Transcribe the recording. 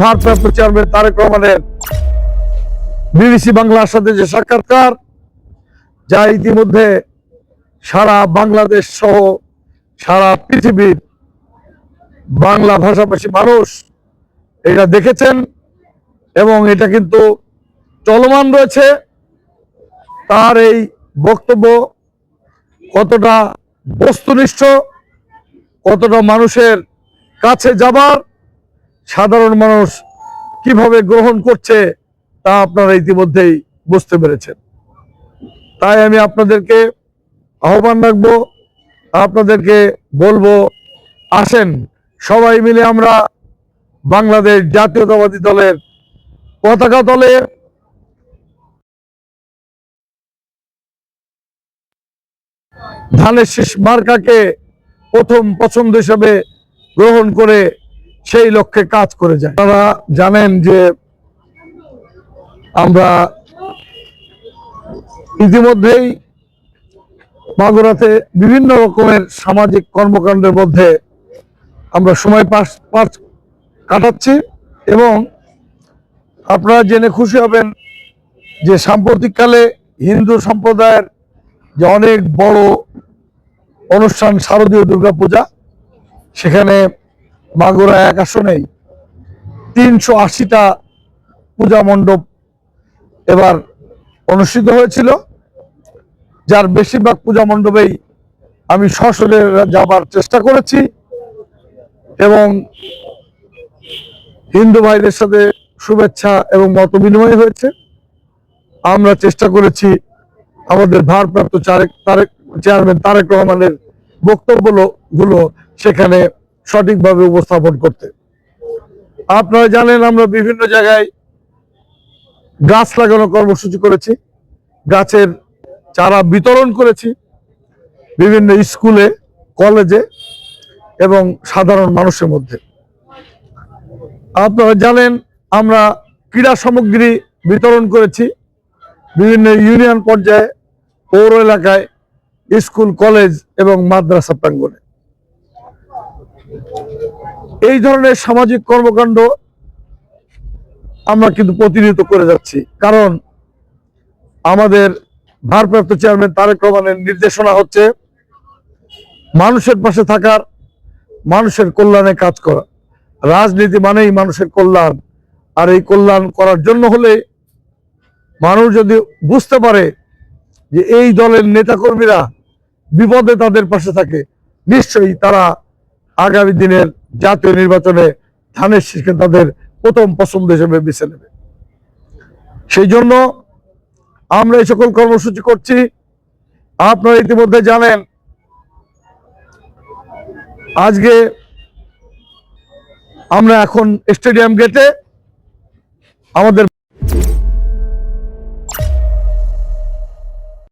ভারপ্রাপ্ত চেয়ারম্যান তারেক রহমানের বিবিসি বাংলার সাথে যে সাক্ষাৎকার, যা ইতিমধ্যে সারা বাংলাদেশ সহ সারা পৃথিবীর বাংলা ভাষাভাষী মানুষ এটা দেখেছেন এবং এটা কিন্তু চলমান রয়েছে। তার এই বক্তব্য কতটা বস্তুনিষ্ঠ, কতটা মানুষের কাছে যাবার সাধারণ মানুষ কীভাবে গ্রহণ করছে তা আপনারা ইতিমধ্যেই বুঝতে পেরেছেন। তাই আমি আপনাদেরকে আহ্বান রাখব, আপনাদেরকে বলব, আসেন সবাই মিলে আমরা বাংলাদেশ জাতীয়তাবাদী দলের পতাকা দলে ধানের শীষ মার্কাকে প্রথম পছন্দ হিসাবে গ্রহণ করে সেই লক্ষ্যে কাজ করে যায়। আপনারা জানেন যে আমরা ইতিমধ্যেই মাগুরাতে বিভিন্ন রকমের সামাজিক কর্মকাণ্ডের মধ্যে আমরা সময় পাস পাস কাটাচ্ছি এবং আপনারা জেনে খুশি হবেন যে সাম্প্রতিককালে হিন্দু সম্প্রদায়ের যে অনেক বড় অনুষ্ঠান শারদীয় দুর্গাপূজা, সেখানে মাগুরা এক আসনেই তিনশো আশিটা পূজা মণ্ডপ এবার অনুষ্ঠিত হয়েছিল। যার বেশিরভাগ পূজা মণ্ডপেই আমি সশরে যাবার চেষ্টা করেছি এবং হিন্দু ভাইদের সাথে শুভেচ্ছা এবং মত বিনিময় হয়েছে। আমরা চেষ্টা করেছি আমাদের ভারপ্রাপ্ত চারেক তারেক চেয়ারম্যান তারেক রহমানের বক্তব্যগুলো সেখানে সঠিকভাবে উপস্থাপন করতে। আপনারা জানেন আমরা বিভিন্ন জায়গায় গাছ লাগানো কর্মসূচি করেছি। গাছের চারা বিতরণ করেছি। বিভিন্ন স্কুলে, কলেজে এবং সাধারণ মানুষের মধ্যে। আপনারা জানেন আমরা ক্রীড়া সামগ্রী বিতরণ করেছি। বিভিন্ন ইউনিয়ন পর্যায়ে, পৌর এলাকায়, স্কুল, কলেজ এবং মাদ্রাসা প্রাঙ্গণে। এই ধরনের সামাজিক কর্মকাণ্ড আমরা কিন্তু প্রতিনিধিত্ব করে যাচ্ছি। কারণ আমাদের ভারপ্রাপ্ত চেয়ারম্যান তারেক রহমানের নির্দেশনা হচ্ছে, মানুষের পাশে থাকার, মানুষের কল্যাণে কাজ করা। রাজনীতি মানেই মানুষের কল্যাণ, আর এই কল্যাণ করার জন্য হলে মানুষ যদি বুঝতে পারে যে এই দলের নেতাকর্মীরা বিপদে তাদের পাশে থাকে, নিশ্চয়ই তারা আগামী দিনের জাতীয় নির্বাচনে ধানের শীষকে তাদের প্রথম পছন্দ হিসেবে বেছে নেবে। সেই জন্য আমরা এই সকল কর্মসূচি করছি। আপনারা ইতিমধ্যে জানেন, আজকে আমরা এখন স্টেডিয়াম গেটে আমাদের